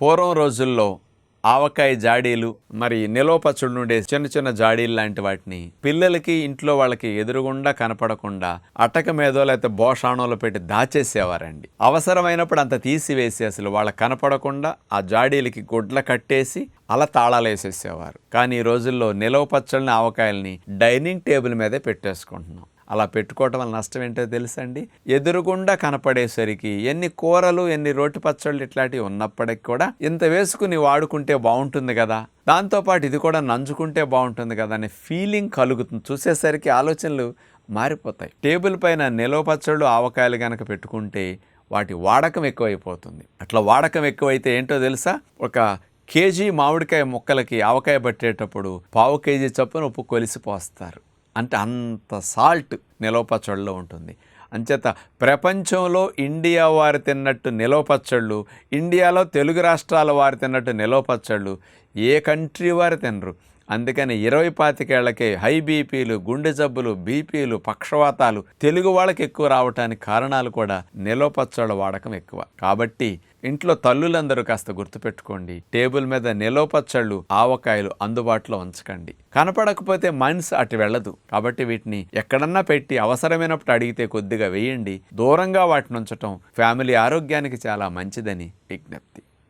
పూర్వం రోజుల్లో ఆవకాయ జాడీలు మరి నిలవ నుండే చిన్న చిన్న జాడీలు లాంటి వాటిని పిల్లలకి ఇంట్లో వాళ్ళకి ఎదురుగుండా కనపడకుండా అటక మీదో లేకపోతే బోషాణంలో పెట్టి దాచేసేవారండి. అవసరమైనప్పుడు అంత తీసివేసి అసలు వాళ్ళకి కనపడకుండా ఆ జాడీలకి గుడ్ల కట్టేసి అలా తాళాలు వేసేసేవారు. కానీ ఈ రోజుల్లో నిలవ పచ్చళ్ళని ఆవకాయల్ని డైనింగ్ టేబుల్ మీదే పెట్టేసుకుంటున్నాం. అలా పెట్టుకోవటం వల్ల నష్టం ఏంటో తెలుసండి? ఎదురుగుండా కనపడేసరికి ఎన్ని కూరలు ఎన్ని రోటి పచ్చళ్ళు ఇట్లాంటివి ఉన్నప్పటికి కూడా ఇంత వేసుకుని వాడుకుంటే బాగుంటుంది కదా? దాంతోపాటు ఇది కూడా నంజుకుంటే బాగుంటుంది కదా అనే ఫీలింగ్ కలుగుతుంది. చూసేసరికి ఆలోచనలు మారిపోతాయి. టేబుల్ పైన నిలవ పచ్చళ్ళు ఆవకాయలు కనుక పెట్టుకుంటే వాటి వాడకం ఎక్కువైపోతుంది. అట్లా వాడకం ఎక్కువైతే ఏంటో తెలుసా? ఒక కేజీ మామిడికాయ ముక్కలకి ఆవకాయ పట్టేటప్పుడు పావు కేజీ చొప్పున ఉప్పు కొలిసి పోస్తారు అంటే అంత సాల్ట్ నిలవపచ్చళ్ళలో ఉంటుంది. అంచేత ప్రపంచంలో ఇండియా వారు తిన్నట్టు నిలవపచ్చళ్ళు ఇండియాలో తెలుగు రాష్ట్రాల వారు తిన్నట్టు నిలవ పచ్చళ్ళు ఏ కంట్రీ వారు తినరు. అందుకని ఇరవై పాతికేళ్ళకే హై బీపీలు గుండె జబ్బులు బీపీలు పక్షవాతాలు తెలుగు వాళ్ళకి ఎక్కువ రావటానికి కారణాలు కూడా నిలోపచ్చళ్ళ వాడకం ఎక్కువ. కాబట్టి ఇంట్లో తల్లులందరూ కాస్త గుర్తుపెట్టుకోండి. టేబుల్ మీద నిలోపచ్చళ్ళు ఆవకాయలు అందుబాటులో ఉంచకండి. కనపడకపోతే మనసు అటు వెళ్ళదు. కాబట్టి వీటిని ఎక్కడన్నా పెట్టి అవసరమైనప్పుడు అడిగితే కొద్దిగా వేయండి. దూరంగా వాటిని ఉంచటం ఫ్యామిలీ ఆరోగ్యానికి చాలా మంచిదని విజ్ఞప్తి.